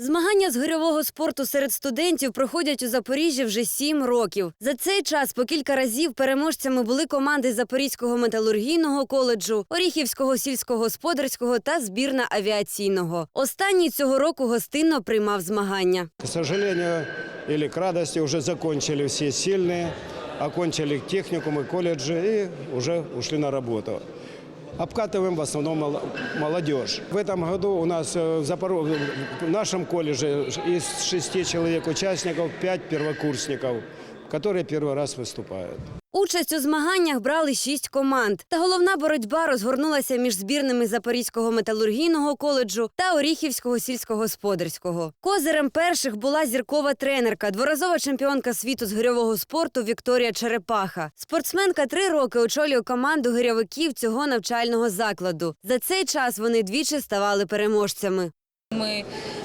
Змагання з гирьового спорту серед студентів проходять у Запоріжжі вже сім років. За цей час по кілька разів переможцями були команди Запорізького металургійного коледжу, Оріхівського сільськогосподарського та збірна авіаційного. Останній цього року гостинно приймав змагання. К сожалению или к радости уже закончили все сильные, окончили техникумы, колледжи и уже ушли на работу Обкатываем в основном мол- молодежь. В этом году у нас э, в, Запоро- в нашем колледже из шести человек участников пять первокурсников, которые первый раз выступают. Участь у змаганнях брали шість команд. Та головна боротьба розгорнулася між збірними Запорізького металургійного коледжу та Оріхівського сільськогосподарського. Козирем перших була зіркова тренерка, дворазова чемпіонка світу з гирьового спорту Вікторія Черепаха. Спортсменка три роки очолює команду гирьовиків цього навчального закладу. За цей час вони двічі ставали переможцями. Мы э,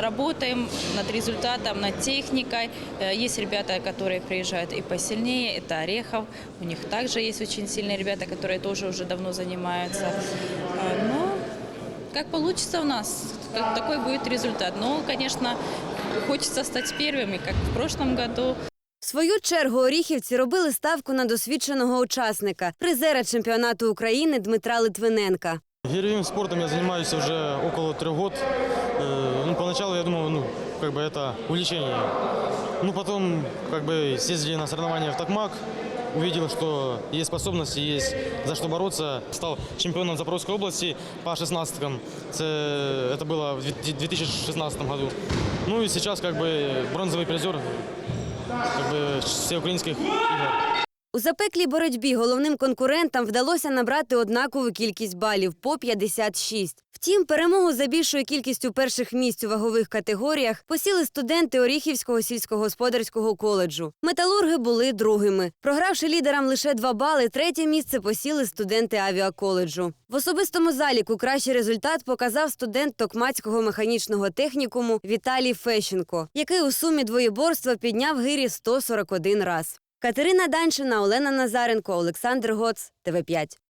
работаем над результатом, над техникой. Э, Есть ребята, которые приезжают и посильнее, это Орехов. У них также есть очень сильные ребята, которые тоже уже давно занимаются. Э, Но как получится у нас, как- такой будет результат. Но, конечно, хочется стать первыми, как в прошлом году. В свою чергу оріхівці робили ставку на досвідченого учасника, призера чемпіонату України Дмитра Литвиненка. Гиревым спортом я занимаюсь уже около трех год. Поначалу я думал, ну, как бы это увлечение. Ну, потом, как бы, съездили на соревнования в Токмак, увидел, что есть способности, есть за что бороться. Стал чемпионом Запорожской области по 16 Это было в 2016 году. Ну и сейчас, как бы, бронзовый призер как бы, всеукраинских игр. У запеклій боротьбі головним конкурентам вдалося набрати однакову кількість балів по 56. Втім, перемогу за більшою кількістю перших місць у вагових категоріях посіли студенти Оріхівського сільськогосподарського коледжу. Металурги були другими. Програвши лідерам лише два бали, третє місце посіли студенти авіаколеджу. В особистому заліку кращий результат показав студент Токмацького механічного технікуму Віталій Фещенко, який у сумі двоєборства підняв гирі 141 раз. Катерина Даншина, Олена Назаренко, Олександр Гоц, ТВ5.